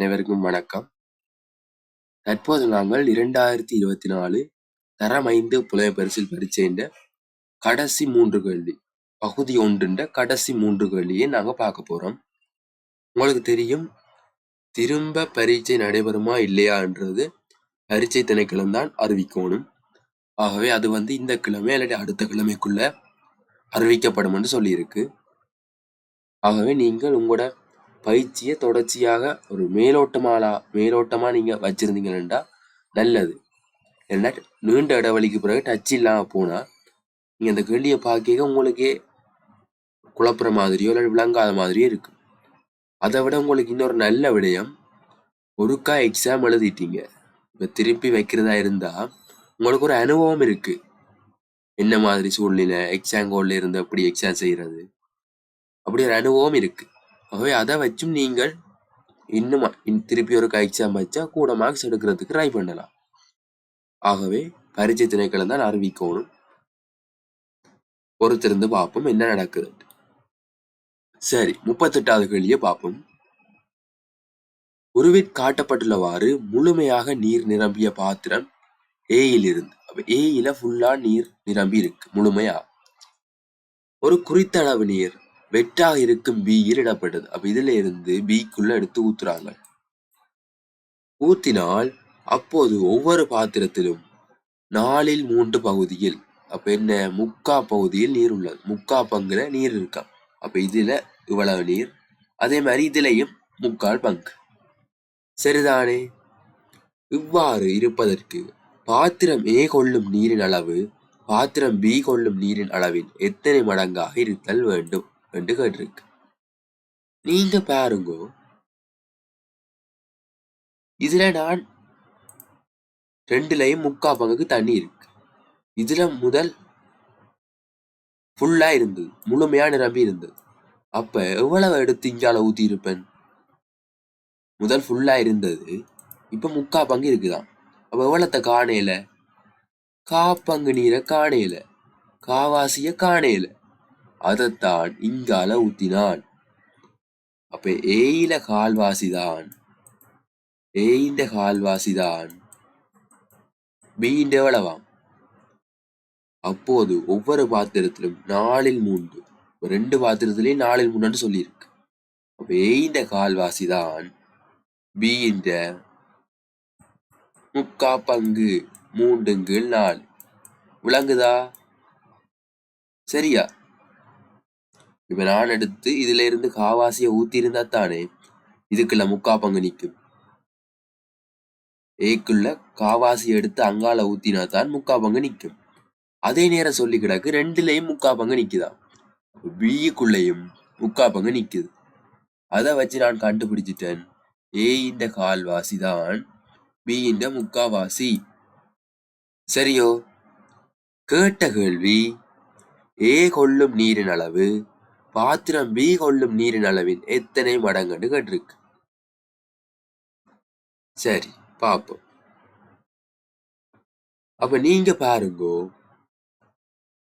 அனைவருக்கும் வணக்கம். தற்போது நாங்கள் இரண்டாயிரத்தி இருபத்தி நாலு தரம் ஐந்து புலமை பரிசில் பரீட்சைன்ற கடைசி மூன்று கேள்வி பகுதி ஒன்றுன்ற கடைசி மூன்று கேள்வியை நாங்கள் பார்க்க போறோம். உங்களுக்கு தெரியும் திரும்ப பரீட்சை நடைபெறுமா இல்லையான்றது பரீட்சை திணைக்களம் தான் அறிவிக்கணும். ஆகவே அது வந்து இந்த கிழமை இல்லாட்டி அடுத்த கிழமைக்குள்ள அறிவிக்கப்படும் என்று சொல்லியிருக்கு. ஆகவே நீங்கள் உங்களோட பயிற்சியை தொடர்ச்சியாக ஒரு மேலோட்டமாலா மேலோட்டமாக நீங்கள் வச்சுருந்தீங்கன்னா நல்லது. ஏன்னா நீண்ட இடைவெளிக்கு பிறகு டச் இல்லாமல் போனால் நீங்கள் அந்த கேள்வியை பார்க்க உங்களுக்கே குழப்புற மாதிரியோ இல்லை விளங்காத மாதிரியோ இருக்கும் அதை விட உங்களுக்கு இன்னொரு நல்ல விடயம் ஒருக்கா எக்ஸாம் எழுதிட்டீங்க. இப்போ திருப்பி வைக்கிறதா இருந்தால் உங்களுக்கு ஒரு அனுபவம் இருக்குது என்ன மாதிரி சூழ்நிலை எக்ஸாம் கோல்ல இருந்து அப்படி எக்ஸாம் செய்கிறது அப்படி ஒரு அனுபவம் இருக்குது ஆகவே அதை வச்சும் நீங்கள் இன்னும் திருப்பி ஒரு எக்ஸாம் வச்சா கூட மார்க்ஸ் எடுக்கிறதுக்கு ட்ரை பண்ணலாம். ஆகவே பரிச்சை திணைக்களம் தான் அறிவிக்கணும். பொறுத்திருந்து பார்ப்போம் என்ன நடக்குது. சரி முப்பத்தெட்டாவது கேள்வியை பார்ப்போம். உருவில் காட்டப்பட்டுள்ளவாறு முழுமையாக நீர் நிரம்பிய பாத்திரம் ஏயில் இருந்து அப்ப ஏயில ஃபுல்லா நீர் நிரம்பி இருக்கு முழுமையா. ஒரு குறித்த அளவு நீர் வெட்டாக இருக்கும் பியில் இடப்பட்டது அப்ப இதுல இருந்து பிக்குள்ள எடுத்து ஊத்துறாங்க. ஊத்தினால் அப்போது ஒவ்வொரு பாத்திரத்திலும் நாலில் மூன்று பகுதியில் அப்ப என்ன? முக்கா பகுதியில் நீர் உள்ளது. முக்கா பங்குல நீர் இருக்கான் அப்ப இதுல இவ்வளவு நீர். அதே மாதிரி இதுலயும் முக்கால் பங்கு. சரிதானே? இவ்வாறு இருப்பதற்கு பாத்திரம் ஏ கொள்ளும் நீரின் அளவு பாத்திரம் பி கொள்ளும் நீரின் அளவில் எத்தனை மடங்காக இருத்தல் வேண்டும்? என்று கேட்டிருக்கு நீங்க பாருங்க. இதுல நான் ரெண்டுலயும் முக்கா பங்குக்கு தண்ணி இருக்கு. இதுல முதல் ஃபுல்லா இருந்தது. முழுமையா நிரம்பி இருந்தது. அப்ப எவ்வளவு எடுத்து இஞ்சால ஊத்தி இருப்பேன் முதல் ஃபுல்லா இருந்தது. இப்ப முக்கா பங்கு இருக்குதான் அப்ப எவ்வளத்த காணையில? கா பங்கு நீரை காணையில. காவாசிய காணையில. அதைத்தான் இங்கால ஊத்தினான் அப்ப ஏயில கால்வாசிதான். ஏயின்ற கால்வாசிதான். பீண்ட எவ்வளவாம் அப்போது ஒவ்வொரு பாத்திரத்திலும் நாலில் மூன்று. ரெண்டு பாத்திரத்திலையும் நாலில் மூன்று சொல்லியிருக்கு. அப்ப ஏயின்ற கால்வாசிதான் பீன்ற முக்கா பங்கு மூன்றுங்கள் நாள். விளங்குதா? சரியா? இப்ப நான் எடுத்து இதுல இருந்து காவாசிய ஊத்தி இருந்தா தானே? இதுக்குள்ள முக்கா பங்கு நிக்கும். ஏக்குள்ள காவாசி எடுத்து அங்கால ஊத்தினா தான் முக்கா பங்கு நிக்கும். அதே நேரம் சொல்லி கிடக்கு ரெண்டுலயும் முக்கா பங்கு நிக்குதான் பிக்குள்ளேயும் முக்கா பங்கு நிக்குது. அதை வச்சு நான் கண்டுபிடிச்சிட்டேன். ஏ இந்த கால்வாசி தான் பி இந்த முக்காவாசி. சரியோ? கேட்ட கேள்வி ஏ கொள்ளும் நீரின் அளவு பாத்திரம் பி கொள்ளும் நீரின் அளவில் எத்தனை மடங்குன்னு கேட்டிருக்கு. சரி பாப்போம். அப்ப நீங்க பாருங்கோ.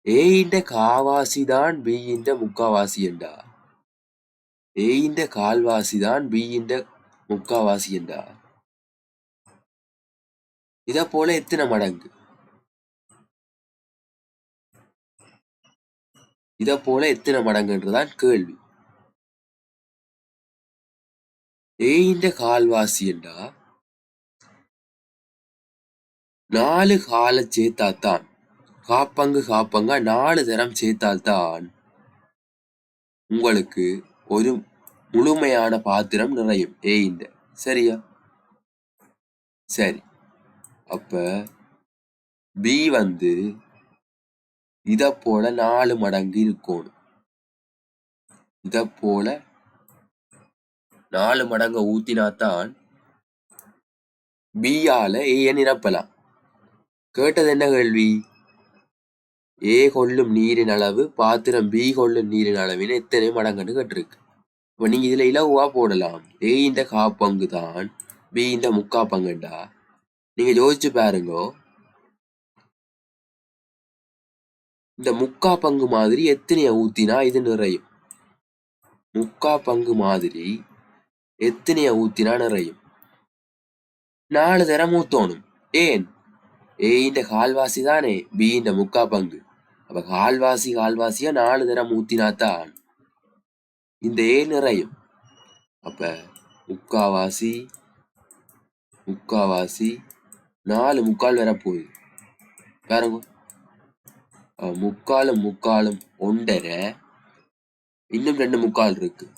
ஏயின்ற காவாசி தான் பியின்ற முக்காவாசி என்றா? ஏயின்ற கால்வாசி தான் பியின்ற முக்காவாசி என்றா? இத போல எத்தனை மடங்கு? இதை போல எத்தனை மடங்குன்றதான் கேள்வி. ஏயின்ற கால்வாசி என்றா? நாலு கால சேர்த்தாத்தான் காப்பங்கு காப்பங்க நாலு தரம் சேர்த்தால்தான். உங்களுக்கு ஒரு முழுமையான பாத்திரம் நிறையும். ஏயின்ற சரியா? சரி. அப்ப பி வந்து இதை போல நாலு மடங்கு இருக்கணும் இத போல நாலு மடங்கு ஊத்தினாத்தான் பியால ஏய நிரப்பலாம் கேட்டது என்ன கேள்வி? ஏ கொள்ளும் நீரின் அளவு பாத்திரம் பி கொள்ளும் நீரின் அளவின் எத்தனை மடங்குன்னு கேட்டிருக்கு. இப்ப நீங்க இதுல இலகுவா போடலாம். ஏ இந்த கா பங்கு தான் பி இந்த முக்கா பங்குண்டா நீங்க யோசிச்சு பாருங்க. இந்த முக்கா பங்கு மாதிரி எத்தனைய ஊத்தினா இது நிறையும். முக்கா பங்கு மாதிரி எத்தனைய ஊத்தினா நிறையும். நாலு தரம் ஊத்தோணும் ஏன்? ஏயின் கால்வாசி தானே பீயின் முக்கா பங்கு. அப்ப கால்வாசி கால்வாசியா நாலு தரம் ஊத்தினாத்தான் இந்த ஏ நிறையும். அப்ப முக்காவாசி முக்காவாசி நாலு முக்கால் வரப்போகுது பாருங்க. வேற முக்காலும் முக்காலும் ஒன்றரை இன்னும் ரெண்டு முக்கால் இருக்கு.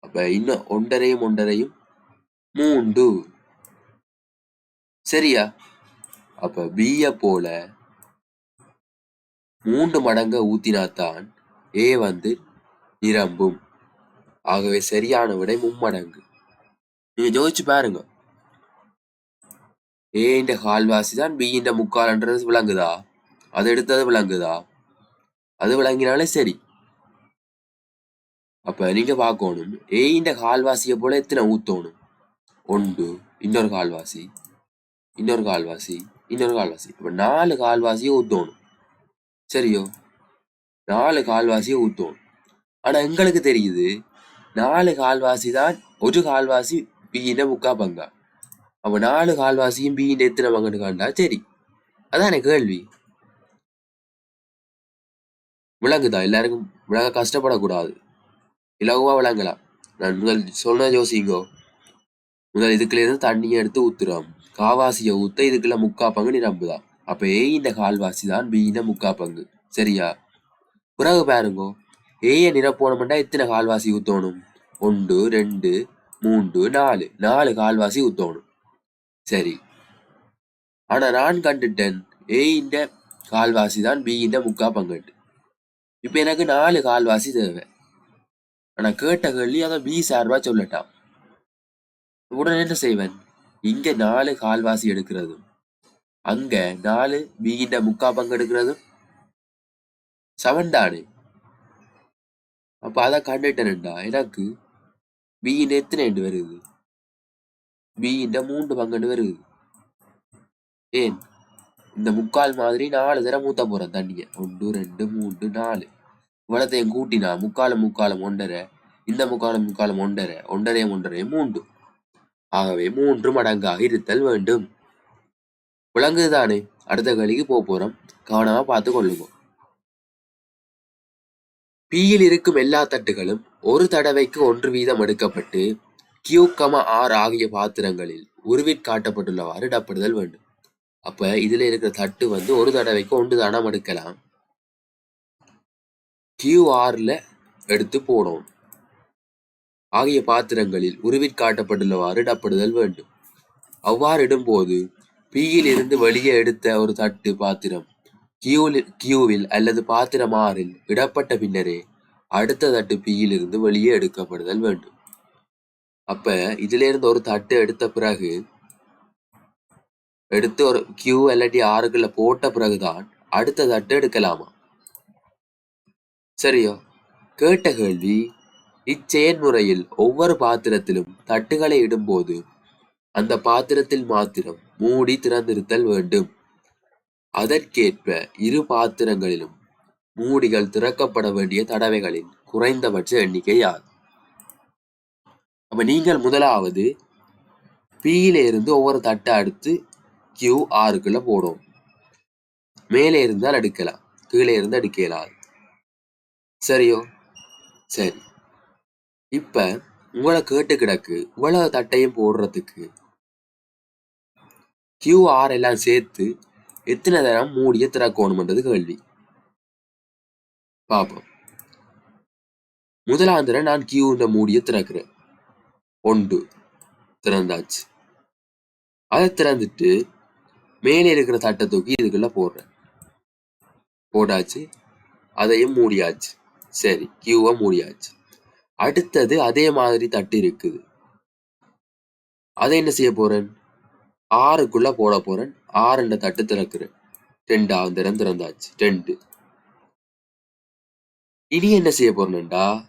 அப்ப இன்னும் ஒன்றரையும் ஒன்றரையும் மூன்று. சரியா? அப்ப பிய போல மூன்று மடங்க ஊத்தினாத்தான் ஏ வந்து நிரம்பும். ஆகவே சரியான விடை மும்மடங்கு. நீங்க ஜோதிச்சு பாருங்க. ஏன்ற கால்வாசி தான் பின்ற முக்கால்ன்றது விளங்குதா? அது எடுத்தது விளங்குதா அது விளங்கினாலே சரி. அப்ப நீங்க பார்க்கணும். ஏன்ற கால்வாசியை போல எத்தனை ஊத்தணும்? ஒன்று இன்னொரு கால்வாசி இன்னொரு கால்வாசி இன்னொரு கால்வாசி. அப்ப நாலு கால்வாசியை ஊத்தணும். சரியோ? நாலு கால்வாசியை ஊத்தணும். ஆனா எங்களுக்கு தெரியுது நாலு கால்வாசி தான் ஒரு கால்வாசி பீன முக்கா பங்கா. அப்ப நாலு கால்வாசியும் பீன எத்தனை பங்குன்னு காண்டா சரி. அதான கேள்வி. விளங்குதா எல்லாருக்கும் விளங்க கஷ்டப்படக்கூடாது. இலகுவாக விளங்கலாம். நான் முதல் சொன்ன யோசிங்கோ முதல் இதுக்குள்ள இருந்து தண்ணியை எடுத்து ஊத்துறோம். காவாசியை ஊத்த இதுக்குள்ள முக்கா பங்கு நிரம்புதான் அப்ப ஏ இந்த கால்வாசி தான் பீன முக்கா பங்கு. சரியா? பிறகு பாருங்கோ. ஏய நிரப்போனமெண்டா எத்தனை கால்வாசி ஊத்தணும்? ஒன்று ரெண்டு மூன்று நாலு. நாலு கால்வாசி ஊத்தணும். சரி. ஆனா நான் கண்டுட்டேன். ஏ இந்த கால்வாசி தான் பி முக்கா பங்கு இப்போ எனக்கு நாலு கால்வாசி தேவை. ஆனால் கேட்ட கேள்வி அதை பி சார்பா சொல்லட்டான் உடனே என்ன செய்வேன்? இங்கே நாலு கால்வாசி எடுக்கிறதும் அங்கே நாலு பி முக்கா பங்கு எடுக்கிறதும் சமன்தானே அப்போ அதை கண்டுட்டேன்டா எனக்கு பியின் எத்தனை வருது? பியின் மூன்று பங்குன்னு வருது. ஏன்? இந்த முக்கால் மாதிரி நாலு தடவை மூத்த போகிறேன் தண்ணியை. ஒன்று ரெண்டு மூன்று நாலு. இவ்வளத்தையும் கூட்டினா முக்காலம் முக்காலம் ஒன்றரை இந்த முக்காலம் முக்காலம் ஒன்றரை ஒன்றரையும் ஒன்றரையும் மூன்று. ஆகவே மூன்று மடங்காக இருத்தல் வேண்டும். விளங்குதுதானே? அடுத்த கழிக்கு போக போறோம். கவனமா பார்த்து கொள்ளுங்க. பியில் இருக்கும் எல்லா தட்டுகளும் ஒரு தடவைக்கு ஒன்று வீதம் எடுக்கப்பட்டு கியூ கம ஆர் ஆகிய பாத்திரங்களில் உருவிற்காட்டப்பட்டுள்ளவாறு இடப்படுதல் வேண்டும். அப்ப இதுல இருக்கிற தட்டு வந்து ஒரு தடவைக்கு ஒன்று தானம் எடுக்கலாம். கியூஆரில் ஆர்ல எடுத்து போனோம் ஆகிய பாத்திரங்களில் உருவிற் காட்டப்பட்டுள்ளவாறு இடப்படுதல் வேண்டும். அவ்வாறு இடும்போது பியில் இருந்து வெளியே எடுத்த ஒரு தட்டு பாத்திரம் கியூவில் கியூவில் அல்லது பாத்திரம் ஆறில் இடப்பட்ட பின்னரே அடுத்த தட்டு பியில் இருந்து வெளியே எடுக்கப்படுதல் வேண்டும். அப்ப இதிலிருந்து ஒரு தட்டு எடுத்த பிறகு எடுத்து ஒரு கியூ இல்லாட்டி ஆறுக்குள்ள போட்ட பிறகுதான் அடுத்த தட்டு எடுக்கலாமா? சரியோ? கேட்ட கேள்வி இச்செயன்முறையில் ஒவ்வொரு பாத்திரத்திலும் தட்டுகளை இடும்போது அந்த பாத்திரத்தில் மாத்திரம் மூடி திறந்திருத்தல் வேண்டும். அதற்கேற்ப இரு பாத்திரங்களிலும் மூடிகள் திறக்கப்பட வேண்டிய தடவைகளின் குறைந்தபட்ச எண்ணிக்கை யாது அப்ப நீங்கள் முதலாவது பியில இருந்து ஒவ்வொரு தட்டை அடுத்து கியூ ஆறுக்குள்ள போடும் மேலே இருந்தால் அடுக்கலாம் கீழே இருந்து அடுக்க இயலாது சரியோ? சரி. இப்ப உங்களை கேட்டு கிடக்கு இவ்வளவு தட்டையும் போடுறதுக்கு. கியூ ஆர் எல்லாம் சேர்த்து எத்தனை தரம் மூடிய திறக்கணும்ன்றது கேள்வி. பார்ப்போம் முதலாந்திர நான் கியூ மூடிய திறக்கிறேன். ஒன்று. திறந்தாச்சு. அதை திறந்துட்டு மேலே இருக்கிற தட்டை தூக்கி இதுக்குள்ள போடுறேன். போட்டாச்சு. அதையும் மூடியாச்சு. சரி கியூவை மூடியாச்சு. அடுத்தது அதே மாதிரி தட்டு இருக்குது. அதை என்ன செய்ய போறேன்? ஆறுக்குள்ள போட போறேன். ஆறுன்ற தட்டு திறக்கிறேன். ரெண்டாவது இடம் திறந்தாச்சு. ரெண்டு. இனி என்ன செய்ய போறேன்டா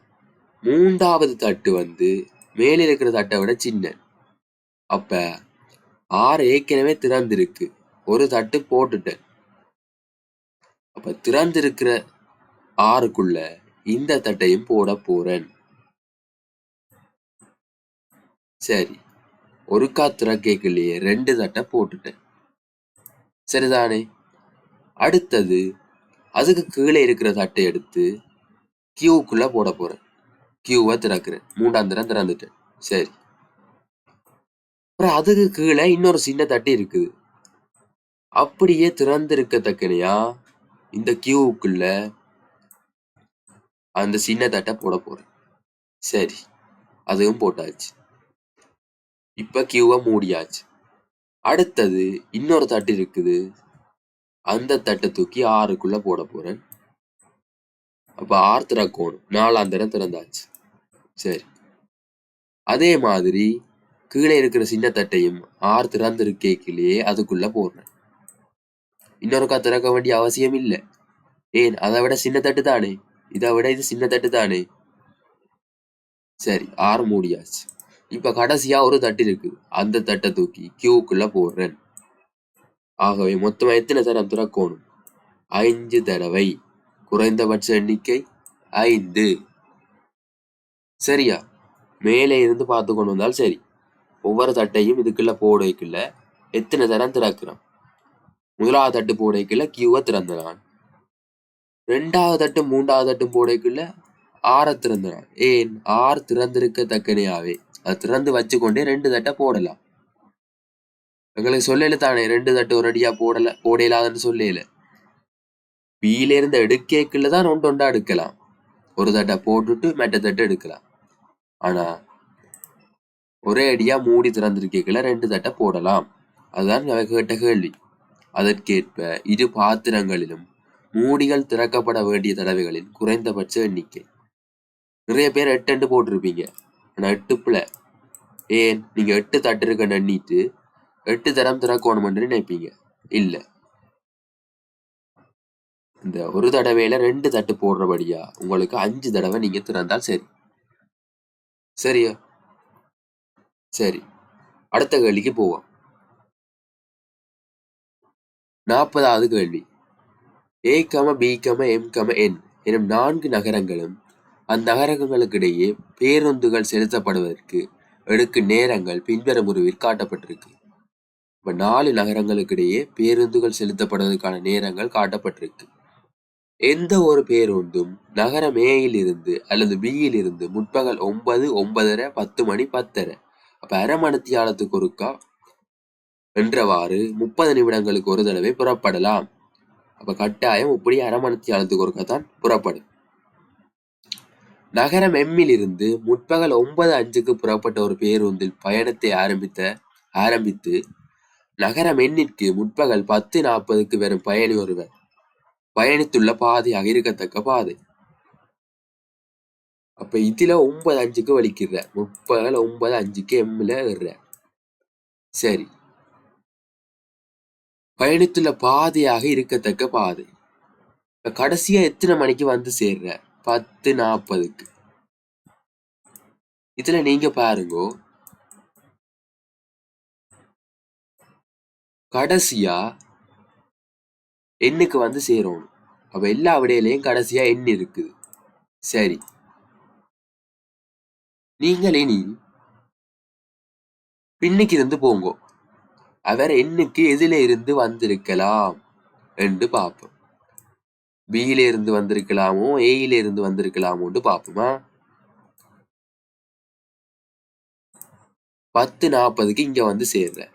மூன்றாவது தட்டு வந்து மேலே இருக்கிற தட்டை விட சின்ன. அப்ப ஆறு ஏற்கனவே திறந்திருக்கு. ஒரு தட்டு போட்டுட்டேன். அப்ப திறந்திருக்கிற ஆறுக்குள்ள இந்த தட்டையும் போட போறேன். சரி. ஒரு காத்துற கேட்கலையே ரெண்டு தட்டை போட்டுட்டேன். சரிதானே? அடுத்தது அதுக்கு கீழே இருக்கிற தட்டை எடுத்து கியூக்குள்ள போட போறேன். கியூவை திறக்கிறேன். மூன்றாம் தரம் திறந்துட்டேன். சரி. அப்புறம் அதுக்கு கீழே இன்னொரு சின்ன தட்டு இருக்குது. அப்படியே திறந்திருக்கத்தக்கனையா? இந்த கியூவுக்குள்ள அந்த சின்ன தட்டை போட போறேன். சரி அதுவும் போட்டாச்சு. இப்ப கியூவை மூடியாச்சு. அடுத்தது இன்னொரு தட்டு இருக்குது. அந்த தட்டை தூக்கி ஆறுக்குள்ள போட போறேன். அப்ப ஆறு திறக்கணும் நாலாம் தரம் திறந்தாச்சு. சரி. அதே மாதிரி கீழே இருக்கிற சின்ன தட்டையும் ஆறு திறந்திருக்கேக்கிலேயே அதுக்குள்ள போடுறேன். இன்னொருக்கா திறக்க வேண்டிய அவசியம் இல்லை. ஏன்? அதை விட சின்ன தட்டு தானே? இதை விட இது சின்ன தட்டு தானே? சரி ஆறு மூடியாச்சு. இப்ப கடைசியா ஒரு தட்டு இருக்கு. அந்த தட்டை தூக்கி கியூக்குள்ள போடுறேன். ஆகவே மொத்தமா எத்தனை தரம் திறக்கணும்? ஐந்து தடவை. குறைந்தபட்ச எண்ணிக்கை ஐந்து. சரியா? மேலே இருந்து பார்த்து கொண்டு வந்தால் சரி. ஒவ்வொரு தட்டையும் இதுக்குள்ள போடைக்குள்ள எத்தனை தரம் திறக்கிறான் முதலாவது தட்டு போடைக்குள்ள கியூவை திறந்துறான் ரெண்டாவது தட்டு மூன்றாவது தட்டு போடைக்குள்ள ஆற திறந்துடும் ஏன்? ஆறு திறந்திருக்கத்தக்கனையாவே அது திறந்து வச்சுக்கொண்டே ரெண்டு தட்டை போடலாம். எங்களுக்கு சொல்லல தானே ரெண்டு தட்டு ஒரு அடியா போடல போடலாதுன்னு சொல்லல. பீல இருந்த எடுக்கேக்குள்ள தான் ஒன்று ஒன்றா எடுக்கலாம். ஒரு தட்டை போட்டுட்டு மெட்ட தட்டை எடுக்கலாம். ஆனா ஒரே அடியா மூடி திறந்திருக்கேக்குள்ள ரெண்டு தட்டை போடலாம். அதுதான் கேட்ட கேள்வி. அதற்கேற்ப இரு பாத்திரங்களிலும் மூடிகள் திறக்கப்பட வேண்டிய தடவைகளின் குறைந்தபட்ச எண்ணிக்கை. நிறைய பேர் எட்டு போட்டிருப்பீங்க. ஆனால் எட்டுப்பில். ஏன்? நீங்க எட்டு தட்டு இருக்க நண்ணிட்டு எட்டு தரம் திறக்கணுமென்று நினைப்பீங்க. இல்ல. இந்த ஒரு தடவையில ரெண்டு தட்டு போடுறபடியா உங்களுக்கு அஞ்சு தடவை நீங்க திறந்தால் சரி. சரியா? சரி. அடுத்த கேள்விக்கு போவோம். நாற்பதாவது கேள்வி. ஏ கம பி கம எம் கம என் எனும் நான்கு நகரங்களும் அந்நகரங்களுக்கிடையே பேருந்துகள் செலுத்தப்படுவதற்கு எடுக்கும் நேரங்கள் பின்வரும் முறையில் காட்டப்பட்டிருக்கு. இப்ப நாலு நகரங்களுக்கிடையே பேருந்துகள் செலுத்தப்படுவதற்கான நேரங்கள் காட்டப்பட்டிருக்கு. எந்த ஒரு பேருந்தும் நகரம் ஏயில் இருந்து அல்லது பியில் இருந்து முற்பகல் ஒன்பது ஒன்பதரை பத்து மணி பத்தரை அப்ப அரை மணித்தியாலத்துக்கு ஒருக்கா? என்றவாறு முப்பது நிமிடங்களுக்கு ஒரு தடவை புறப்படலாம். அப்ப கட்டாயம் இப்படி அரை மணித்தியாலத்துக்கு தான் புறப்படும் நகரம் எம்மிலிருந்து முற்பகல் ஒன்பது அஞ்சுக்கு புறப்பட்ட ஒரு பேருந்தில் பயணத்தை ஆரம்பித்த ஆரம்பித்து நகரம் எண்ணிற்கு முற்பகல் பத்து நாற்பதுக்கு வரும் பயணி ஒருவர். பயணித்துள்ள பாதையாக இருக்கத்தக்க பாதை. அப்ப இதுல ஒன்பது அஞ்சுக்கு வலிக்கிற முப்பகல் ஒன்பது அஞ்சுக்கு எம்ல ஏறுற. சரி. பயணித்துள்ள பாதையாக இருக்கத்தக்க பாதை. கடைசியா எத்தனை மணிக்கு வந்து சேர்ற? பத்து நாற்பதுக்கு இதுல நீங்க பாருங்க. கடைசியா எண்ணுக்கு வந்து சேரணும். அப்ப எல்லா விடையிலையும் கடைசியா எண் இருக்குது. சரி. நீங்கள் இனி பின்னுக்கு இருந்து போங்கோ. அவர் எண்ணுக்கு எதில இருந்து வந்திருக்கலாம் என்று பார்ப்போம். பியில இருந்து வந்திருக்கலாமோ ஏயில இருந்து வந்திருக்கலாமோன்னு பார்ப்போமா? பத்து நாற்பதுக்கு இங்க வந்து சேர்ற.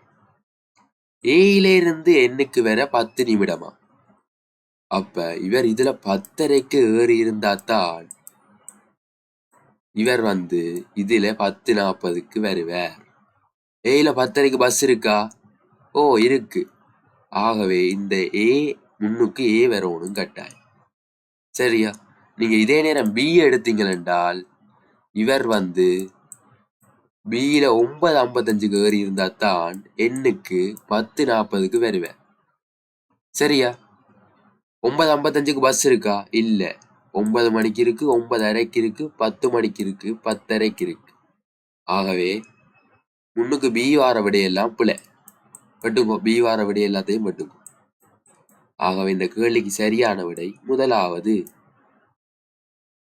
ஏயில இருந்து எண்ணுக்கு வர பத்து நிமிடமா? அப்ப இவர் இதுல பத்தரைக்கு ஏறி இருந்தாத்தான் இவர் வந்து இதுல பத்து நாற்பதுக்கு வருவார். ஏயில பத்தரைக்கு பஸ் இருக்கா? ஓ இருக்கு. ஆகவே இந்த ஏ முன்னுக்கு ஏ வரணும் கட்டாயம். சரியா? நீங்க இதே நேரம் பி எடுத்தீங்கள் என்றால் இவர் வந்து பியில ஒன்பது ஐம்பத்தஞ்சுக்கு ஏறி இருந்தா தான் எண்ணுக்கு பத்து நாற்பதுக்கு வருவேன் சரியா? ஒன்பது ஐம்பத்தஞ்சுக்கு பஸ் இருக்கா? இல்ல. ஒன்பது மணிக்கு இருக்கு ஒன்பது அரைக்கு இருக்கு பத்து மணிக்கு இருக்கு பத்தரைக்கு இருக்கு. ஆகவே முன்னுக்கு பி வார விடையெல்லாம் பிள்ளை வெட்டுப்போம் பி வார விடை எல்லாத்தையும் வெட்டுப்போம் ஆகவே இந்த கேள்விக்கு சரியான விடை முதலாவது.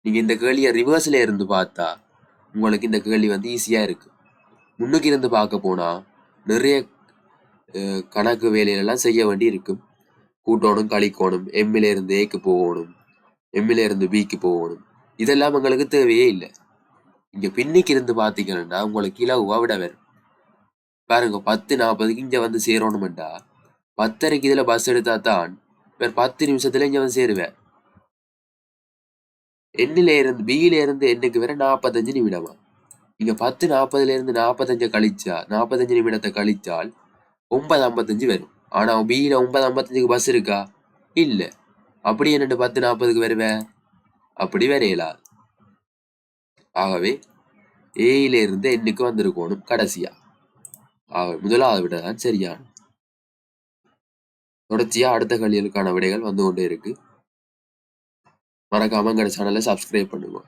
நீங்க இந்த கேள்வியை ரிவர்ஸ்ல இருந்து பார்த்தா உங்களுக்கு இந்த கேள்வி வந்து ஈஸியா இருக்கு. முன்னுக்கு இருந்து பார்க்க போனா நிறைய கணக்கு வேலைகளெல்லாம் செய்ய வேண்டி இருக்கும். கூட்டணும் கழிக்கணும் எம்மில இருந்து ஏக்கு போகணும் எம்மில இருந்து பிக்கு போகணும். இதெல்லாம் உங்களுக்கு தேவையே இல்லை. இங்க பின்னிக்கு இருந்து பாத்தீங்கன்னா உங்களுக்கு இலகுவா விட வரும் பாருங்க பத்து நாற்பதுக்கு இங்கே வந்து சேரணுமெண்டா. பத்தரைக்கு இதில் பஸ் எடுத்தா தான் வேறு பத்து நிமிஷத்துல இங்கே வந்து சேருவேன் எண்ணில இருந்து பியில இருந்து எண்ணுக்கு வேற நாற்பத்தஞ்சு நிமிடமா? இங்க பத்து நாற்பதுல இருந்து நாற்பத்தஞ்சு கழிச்சா நாற்பத்தஞ்சு நிமிடத்தை கழிச்சால் ஒன்பது ஐம்பத்தஞ்சு வரும். ஆனால் பியில் ஒன்பது ஐம்பத்தஞ்சுக்கு பஸ் இருக்கா? இல்லை. அப்படி என்னட்டு பத்து நாற்பதுக்கு வருவேன் அப்படி வரையலா? ஆகவே ஏயிலிருந்து எண்ணுக்கு வந்திருக்கணும் கடைசியா. முதலாவது விட தான் சரியான தொடர்ச்சியா அடுத்த கல்விகளுக்கான விடைகள் வந்து கொண்டே இருக்கு. மறக்காம எங்க சேனலை சப்ஸ்கிரைப் பண்ணுங்க.